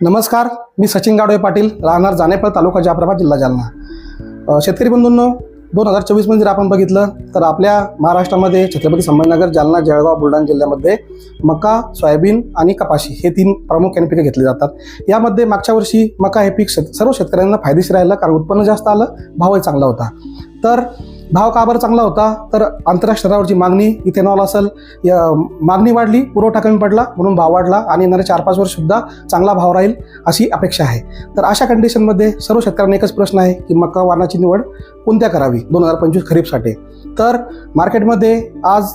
नमस्कार मी सचिन गाडवे पाटील राहणार जानेपळ तालुका जाफराबाद जिल्हा जालना. शेतकरी बंधूंनो दोन हजार चोवीसमध्ये जर आपण बघितलं तर आपल्या महाराष्ट्रामध्ये छत्रपती संभाजीनगर जालना जळगाव बुलढाणा जिल्ह्यामध्ये मका सोयाबीन आणि कपाशी हे तीन प्रामुख्याने पिकं घेतली जातात. यामध्ये मागच्या वर्षी मका हे पीक शेत सर्व शेतकऱ्यांना फायदेशीर राहिलं कारण उत्पन्न जास्त आलं भावही चांगला होता. तर भाव का बरं चांगला होता? तर आंतरराष्ट्रीय स्तरावरची मागणी इथेनॉल असेल. या मागणी वाढली पुरवठा कमी पडला म्हणून भाव वाढला आणि येणारे चार पाच वर्षसुद्धा चांगला भाव राहील अशी अपेक्षा आहे. तर अशा कंडिशनमध्ये सर्व शेतकऱ्यांना एकच प्रश्न आहे की मका वाणाची निवड कोणत्या करावी? दोन हजार पंचवीस खरीपसाठी तर मार्केटमध्ये आज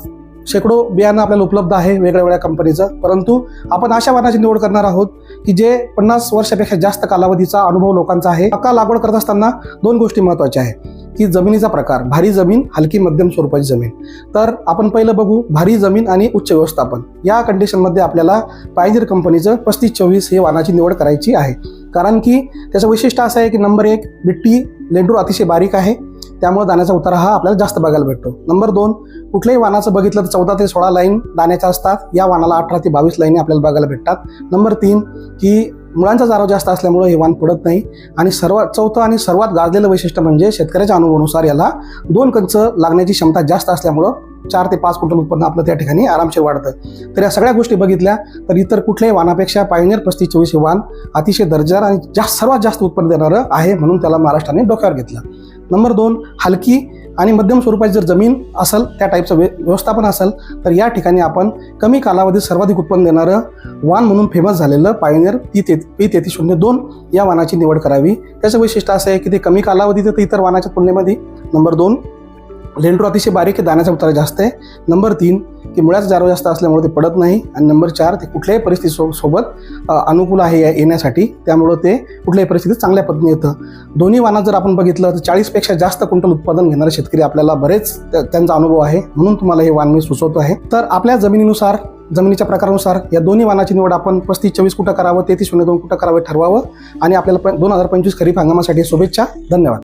शेकडो बियाणं आपल्याला उपलब्ध आहे वेगळ्या वेगळ्या कंपनीचं परंतु आपण अशा वाणाची निवड करणार आहोत की जे पन्नास वर्षापेक्षा जास्त कालावधीचा अनुभव लोकांचा आहे. मका लागवड करत असताना दोन गोष्टी महत्त्वाच्या आहे की जमिनीचा प्रकार भारी जमीन हलकी मध्यम स्वरूपाची जमीन. तर आपण पहिलं बघू भारी जमीन आणि उच्च व्यवस्थापन. या कंडिशनमध्ये आपल्याला पायझर कंपनीचं पस्तीस चोवीस हे वाहनाची निवड करायची आहे. कारण की त्याचं वैशिष्ट्य असं आहे की नंबर एक बिट्टी लेंडूर अतिशय बारीक आहे. त्यामुळे दाण्याचा उतारा हा आपल्याला जास्त बघायला भेटतो. नंबर दोन कुठल्याही वाहनाचं बघितलं तर चौदा ते सोळा लाईन दाण्याच्या असतात. या वाहनाला अठरा ते बावीस लाईनी आपल्याला बघायला भेटतात. नंबर तीन की मुळांचा जारा जास्त असल्यामुळं हे वाण पडत नाही. आणि सर्वात चौथं आणि सर्वात गाजलेलं वैशिष्ट्य म्हणजे शेतकऱ्याच्या अनुभवानुसार याला दोन कंच लागण्याची क्षमता जास्त असल्यामुळं चार ते पाच क्विंटल उत्पन्न आपलं त्या ठिकाणी आरामशीर वाढतं. तर या सगळ्या गोष्टी बघितल्या तर इतर कुठल्याही वाणापेक्षा पायनियर पस्तीस चोवीस हे वाण अतिशय दर्जेदार आणि जास्त सर्वात जास्त उत्पन्न देणारं आहे म्हणून त्याला महाराष्ट्राने डोक्यावर घेतलं. नंबर दोन हलकी आणि मध्यम स्वरूपाची जर जमीन असेल त्या टाईपचं व्य व्यवस्थापन असेल तर या ठिकाणी आपण कमी कालावधीत सर्वाधिक उत्पन्न देणारं वाण म्हणून फेमस झालेलं पायनियर पी ते पी तेहतीस शून्य दोन या वाणाची निवड करावी. त्याचं वैशिष्ट्य असं आहे की ते कमी कालावधीत येतं इतर वाणाच्या तुलनेमध्ये नंबर दोन लेंडूर अतिशय बारीक दाण्याचा उतारा जास्त आहे. नंबर तीन ती मुळ्याचा जारो जास्त असल्यामुळे ते पडत नाही. आणि नंबर चार ते कुठल्याही परिस्थिती सो सोबत अनुकूल आहे या- येण्यासाठी. त्यामुळं ते कुठल्याही परिस्थितीत चांगल्या पद्धतीने येतं. दोन्ही वाणात जर आपण बघितलं तर चाळीसपेक्षा जास्त क्विंटल उत्पादन घेणारे शेतकरी आपल्याला बरेच त्यांचा अनुभव आहे. म्हणून तुम्हाला हे वाण मी सुचवतो आहे. तर आपल्या जमिनीनुसार जमिनीच्या प्रकारानुसार या दोन्ही वाणाची निवड आपण पस्तीस चोवीस कुठं करावं तेहतीस शून्य दोन कुठं करावं ठरवावं. आणि आपल्याला दोन हजार पंचवीस खरीप हंगामासाठी शुभेच्छा. धन्यवाद.